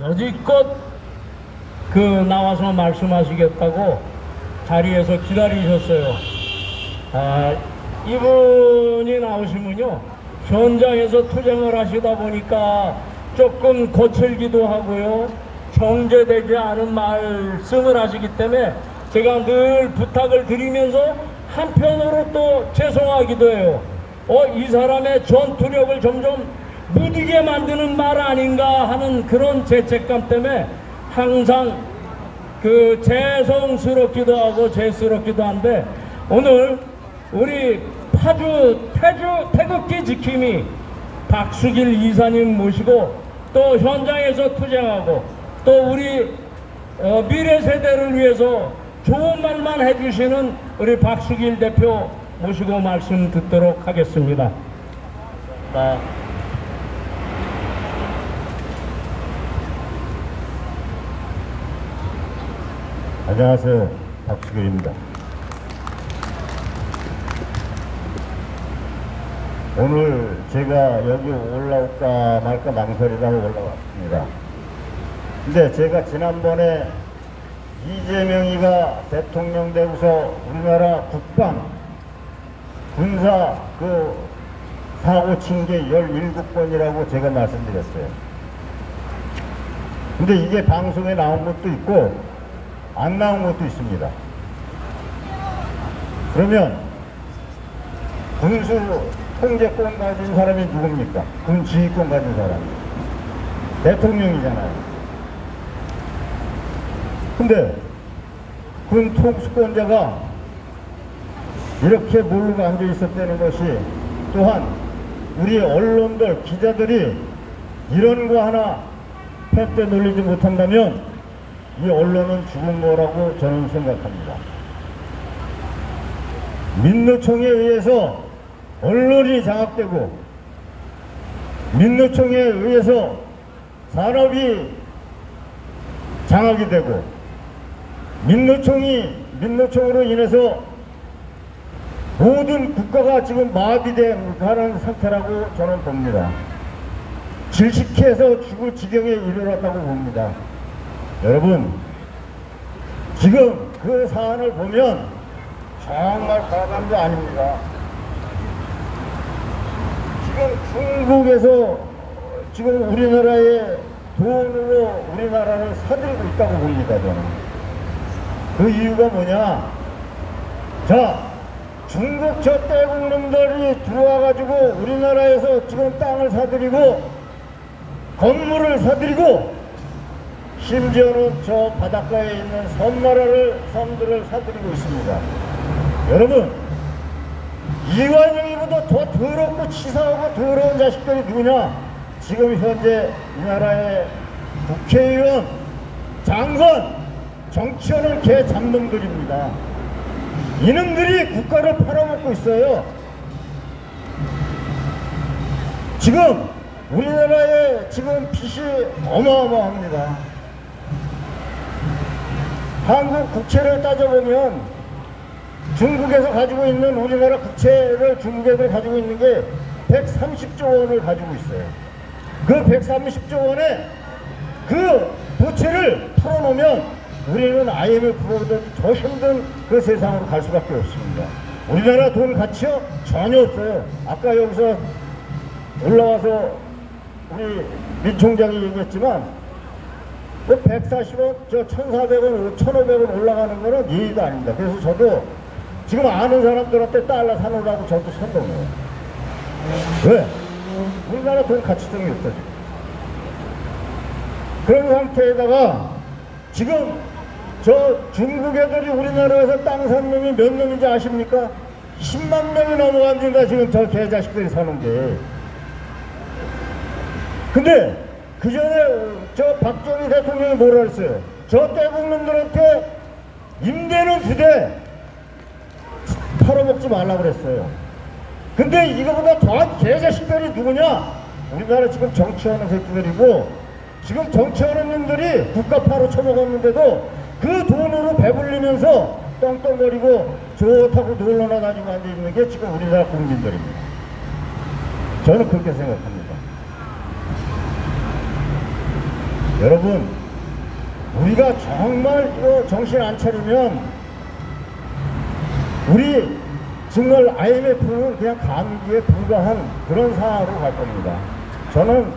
여지껏 그 나와서 말씀하시겠다고 자리에서 기다리셨어요. 아, 이분이 나오시면요. 현장에서 투쟁을 하시다 보니까 조금 거칠기도 하고요. 정제되지 않은 말씀을 하시기 때문에 제가 늘 부탁을 드리면서 한편으로 또 죄송하기도 해요. 어, 이 사람의 전투력을 점점 무디게 만드는 말 아닌가 하는 그런 죄책감 때문에 항상 그 죄송스럽기도 하고 죄스럽기도 한데 오늘 우리 파주 태주 태극기 지킴이 박수길 이사님 모시고 또 현장에서 투쟁하고 또 우리 어, 미래 세대를 위해서 좋은 말만 해주시는 우리 박수길 대표 모시고 말씀 듣도록 하겠습니다. 나 안녕하세요. 박수길입니다. 오늘 제가 여기 올라올까 말까 망설이다가 올라왔습니다. 근데 제가 지난번에 이재명이가 대통령 되고서 우리나라 국방, 군사 그 사고 친 게 17번이라고 제가 말씀드렸어요. 근데 이게 방송에 나온 것도 있고 안 나온 것도 있습니다. 그러면 군수 통제권 가진 사람이 누굽니까? 군 지휘권 가진 사람. 대통령이잖아요. 근데 군 통수권자가 이렇게 모르고 앉아 있었다는 것이 또한 우리 언론들, 기자들이 이런 거 하나 펜때 놀리지 못한다면 이 언론은 죽은 거라고 저는 생각합니다. 민노총에 의해서 언론이 장악되고 민노총에 의해서 산업이 장악이 되고 민노총이 민노총으로 인해서 모든 국가가 지금 마비되는 상태라고 저는 봅니다. 질식해서 죽을 지경에 이르렀다고 봅니다. 여러분, 지금 그 사안을 보면 정말 과감도 아닙니다. 지금 중국에서 지금 우리나라의 돈으로 우리나라를 사들고 있다고 봅니다, 저는. 그 이유가 뭐냐? 자, 중국 저 떼국 놈들이 들어와가지고 우리나라에서 지금 땅을 사들이고 건물을 사들이고 심지어는 저 바닷가에 있는 섬나라를 섬들을 사들이고 있습니다. 여러분 이완용이보다 더 더럽고 치사하고 더러운 자식들이 누구냐? 지금 현재 이 나라의 국회의원, 장관, 정치원을 개 잡놈들입니다. 이놈들이 국가를 팔아먹고 있어요. 지금 우리나라의 지금 빚이 어마어마합니다. 한국 국채를 따져보면 중국에서 가지고 있는 우리나라 국채를 중국에서 가지고 있는 게 130조 원을 가지고 있어요. 그 130조 원에 그 부채를 풀어놓으면 우리는 IMF보다 더 힘든 그 세상으로 갈 수밖에 없습니다. 우리나라 돈 가치요? 전혀 없어요. 아까 여기서 올라와서 우리 민 총장이 얘기했지만 뭐 140원, 저 1,400원, 1,500원 올라가는 거는 예의도 아닙니다. 그래서 저도 지금 아는 사람들한테 달러 사놓으라고 저도 선동해요. 왜? 우리나라 돈 가치성이 없다 지금. 그런 상태에다가 지금 저 중국 애들이 우리나라에서 땅 산 놈이 몇 놈인지 아십니까? 10만 명이 넘어갑니다 지금 저 개자식들이 사는 게. 근데 그 전에 저 박정희 대통령이 뭐라 했어요? 저 떼국놈들한테 임대는 부대 팔아먹지 말라고 그랬어요. 근데 이거보다 더한 개자식들이 누구냐? 우리나라 지금 정치하는 새끼들이고 지금 정치하는 놈들이 국가파로 처먹었는데도 그 돈으로 배불리면서 떵떵거리고 좋다고 놀러나 다니고 앉아있는 게 지금 우리나라 국민들입니다. 저는 그렇게 생각합니다. 여러분, 우리가 정말 정신 안 차리면 우리 정말 IMF는 그냥 감기에 불과한 그런 상황으로 갈 겁니다. 저는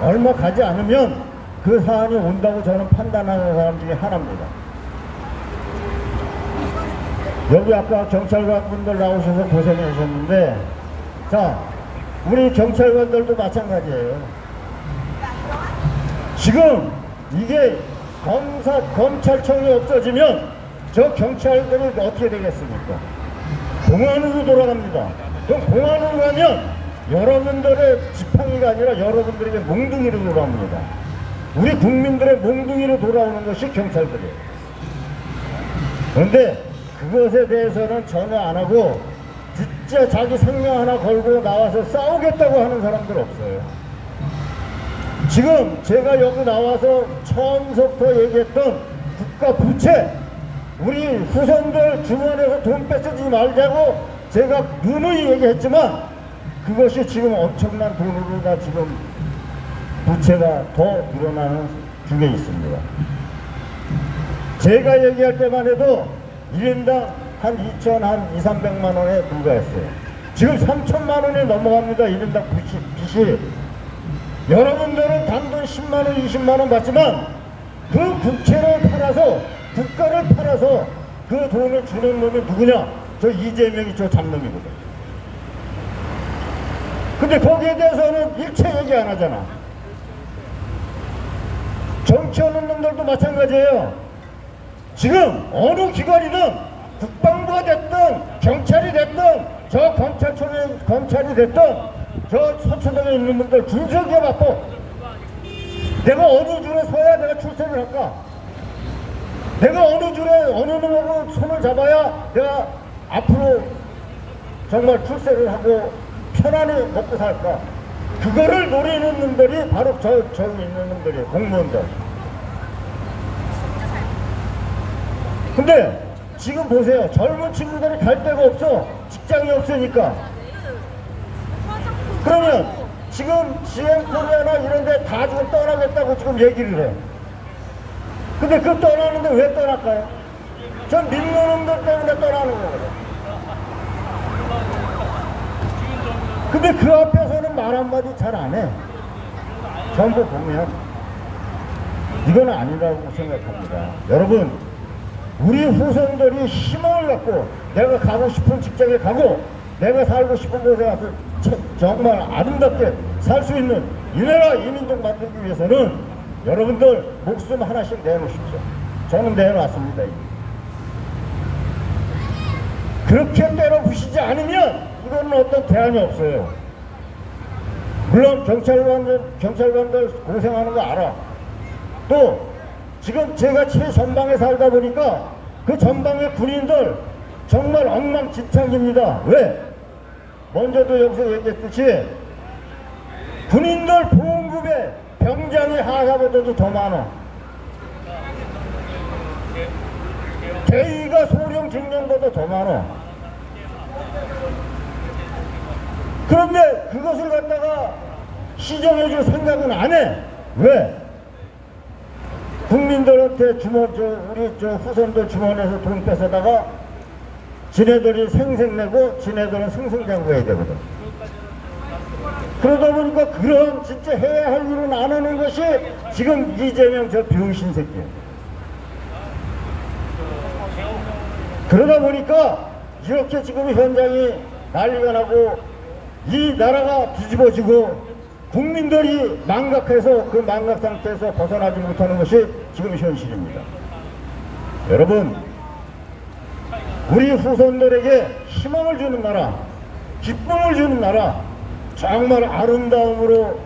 얼마 가지 않으면 그 사안이 온다고 저는 판단하는 사람 중에 하나입니다. 여기 아까 경찰관 분들 나오셔서 고생하셨는데, 자, 우리 경찰관들도 마찬가지예요. 지금 이게 검사, 검찰청이 없어지면 저 경찰들이 어떻게 되겠습니까? 공안으로 돌아갑니다. 그럼 공안으로 가면 여러분들의 지팡이가 아니라 여러분들에게 몽둥이로 돌아옵니다. 우리 국민들의 몽둥이로 돌아오는 것이 경찰들이에요. 그런데 그것에 대해서는 전혀 안 하고 진짜 자기 생명 하나 걸고 나와서 싸우겠다고 하는 사람들 없어요. 지금 제가 여기 나와서 처음부터 얘기했던 국가 부채 우리 후손들 주머니에서 돈 뺏지 말자고 제가 누누이 얘기했지만 그것이 지금 엄청난 돈으로 다 지금 부채가 더 늘어나는 중에 있습니다. 제가 얘기할 때만 해도 1인당 한 2천, 한 2, 300만 원에 불과했어요. 지금 3천만 원에 넘어갑니다. 1인당 빚이. 여러분들은 단돈 10만 원, 20만 원 받지만 그 국채를 팔아서 국가를 팔아서 그 돈을 주는 놈이 누구냐? 저 이재명이 저 잡놈이거든. 근데 거기에 대해서는 일체 얘기 안 하잖아. 정치하는 놈들도 마찬가지예요. 지금 어느 기관이든 국방부가 됐든 경찰이 됐든 저 검찰청에 검찰이 됐든 저 서초동에 있는 분들 줄 바빠. 내가 어느 줄에 서야 내가 출세를 할까? 내가 어느 줄에 어느 놈하고 손을 잡아야 내가 앞으로 정말 출세를 하고 편안히 먹고 살까? 그거를 노리는 놈들이 바로 저, 저기 있는 놈들이에요. 공무원들. 근데 지금 보세요. 젊은 친구들이 갈 데가 없어. 직장이 없으니까. 그러면 지금 GM 코리아나 이런 데 다 지금 떠나겠다고 지금 얘기를 해. 근데 그 떠나는데 왜 떠날까요? 전 믿는 놈들 때문에 떠나는 거거든. 근데 그 앞에서는 말 한마디 잘 안 해. 전부 보면 이건 아니라고 생각합니다. 여러분, 우리 후손들이 희망을 갖고 내가 가고 싶은 직장에 가고 내가 살고 싶은 곳에 가서 참- 정말 아름답게 살 수 있는 이 나라 이민족 만들기 위해서는 여러분들 목숨 하나씩 내놓으십시오. 저는 내놨습니다. 그렇게 때려부시지 않으면 이거는 어떤 대안이 없어요. 물론 경찰관들, 경찰관들 고생하는 거 알아. 또 지금 제가 최전방에 살다 보니까 그 전방의 군인들 정말 엉망진창입니다. 왜? 먼저도 여기서 얘기했듯이 군인들 보험급에 병장이 하사보다도 더 많아. 대위가 소령 직령보다 더 많아. 그런데 그것을 갖다가 시정해줄 생각은 안 해. 왜? 국민들한테 주머, 저, 우리 저 후손들 주머니에서 돈 뺏어다가 지네들이 생색내고 지네들은 승승장구해야 되거든. 그러다 보니까 그런 진짜 해야 할 일은 안 하는 것이 지금 이재명 저 병신 새끼야. 그러다 보니까 이렇게 지금 현장이 난리가 나고 이 나라가 뒤집어지고 국민들이 망각해서 그 망각 상태에서 벗어나지 못하는 것이 지금 현실입니다. 여러분, 우리 후손들에게 희망을 주는 나라, 기쁨을 주는 나라, 정말 아름다움으로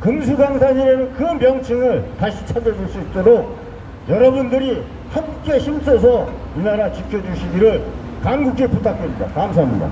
금수강산이라는 그 명칭을 다시 찾아줄 수 있도록 여러분들이 함께 힘써서 이 나라 지켜주시기를 간곡히 부탁드립니다. 감사합니다.